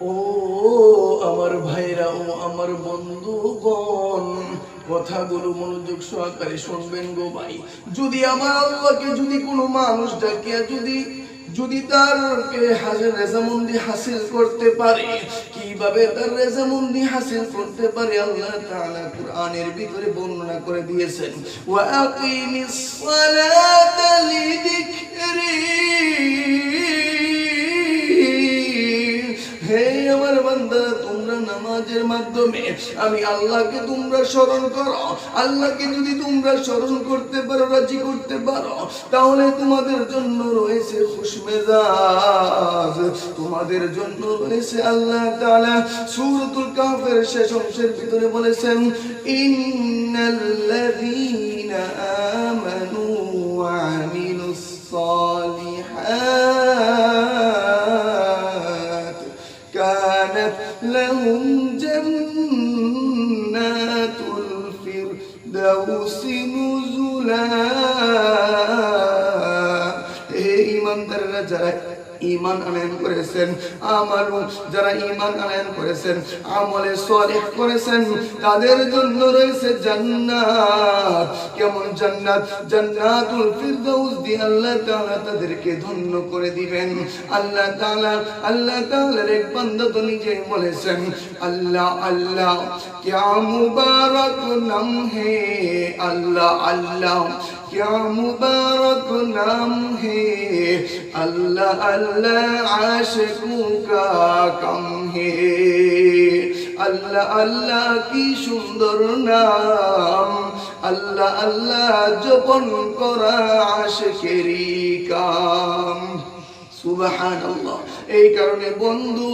ও, আমার ভাইরা, ও আমার বন্ধুগণ, কথাগুলো মনোযোগ সহকারে শুনবেন গো ভাই। যদি আমার আল্লাহকে, যদি কোনো মানুষ ডাকিয়া, যদি যদি তার হাজার রেজামন্দি হাসিল করতে পারে, কীভাবে তার রেজামন্দি হাসিল করতে পারে, আল্লাহ তাআলা কোরআনের ভিতরে বর্ণনা করে দিয়েছেন। ওয়া আকিমিস সালাতা লিযিকরি নামাজের মাধ্যমে আমি আল্লাহকে তোমরা স্মরণ করো। আল্লাহকে যদি তোমরা স্মরণ করতে পারো, রাজি করতে পারো, তাহলে তোমাদের জন্য রয়েছে খুশমেজাজ। তোমাদের জন্য রয়েছে আল্লাহ তাআলা সূরাতুল কাফের শেষ অংশের ভিতরে বলেছেন ইন্নাল্লাযীনা আমানু নুজুলা এই হে ইমানদাররা যারা ইমান আনয়ন করেছেন আমারও যারা ইমান আনয়ন করেছেন, আমলে সরিফ করেছেন, তাদের জন্য রয়েছে জান্নাত। কেমন জান্নাত? জান্নাতুল ফিরদাউস দি আল্লাহ তাআলা তাদেরকে ধন্য করে দিবেন। আল্লাহ তাআলা, আল্লাহ তাআলার এক বান্দা তো নিজে বলেছেন, আল্লাহ আল্লাহ কিয়া মুবারক নাম হে আল্লাহ আল্লাহ क्या मुबारक नाम है अल्लाह अल्लाह आशकों का कम है अल्लाह अल्लाह की सुंदर नाम अल्लाह अल्लाह जपन करा आशकेरी काम এই কারণে বন্ধু,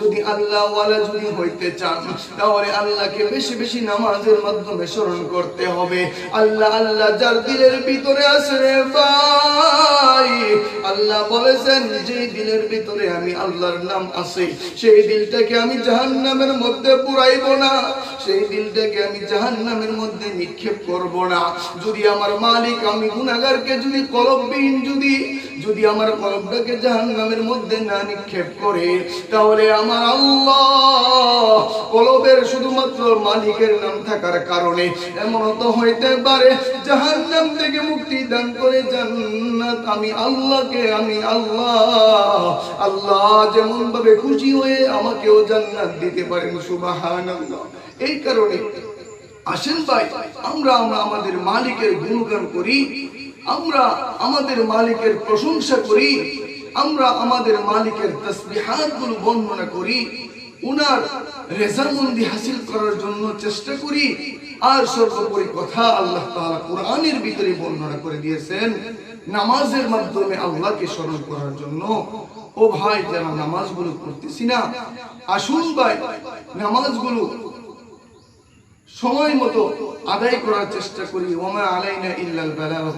যদি আল্লাহ যদি হইতে চান, তাহলে আল্লাহকে বেশি বেশি নামাজের মাধ্যমে স্মরণ করতে হবে। আল্লাহ আল্লাহ যার দিলের ভিতরে ভাই, আল্লাহ বলেছেন যে দিলের ভিতরে আমি আল্লাহর নাম আছে, সেই দিলটাকে আমি জাহান্নামের মধ্যে পুরাইব না, সেই দিলটাকে আমি জাহান্নামের মধ্যে নিক্ষেপ করব না। যদি আমার মালিক, আমি গুনাহগারকে যদি, কলববিহীন যদি যদি আমার কলবটাকে জাহান্নামের মধ্যে না নিক্ষেপ করে, তাহলে আমার আল্লাহ কলবের শুধুমাত্র মালিকের নাম থাকার কারণে এমন তো হইতে পারে, জাহান্নাম থেকে মুক্তি দান করে জান্নাত আমি আল্লাহকে, আমি আল্লাহ আল্লাহ যেমন ভাবে খুশি হয়ে আমাকেও জান্নাত দিতে পারেন, সুবহানাল্লাহ। এই কারণে আসেন ভাই, আমরা আমরা আমাদের মালিকের গুণগান করি আমরা আমাদের মালিকের প্রশংসা করি, আমরা আমাদের মালিকের তসবিহাতগুলো বর্ণনা করি, উনার রেজামন্দি হাসিল করার জন্য চেষ্টা করি, আর সর্বোপরি কথা আল্লাহ তাআলা কোরআনের ভিতরে বর্ণনা করে দিয়েছেন, নামাজের মাধ্যমে আল্লাহকে স্মরণ করার জন্য। ও ভাই, যারা নামাজগুলো করতেছি না, আসুন ভাই, নামাজগুলো সময় মতো আদায় করার চেষ্টা করি। ওমা আলাইনা ইল্লাল বালাগ।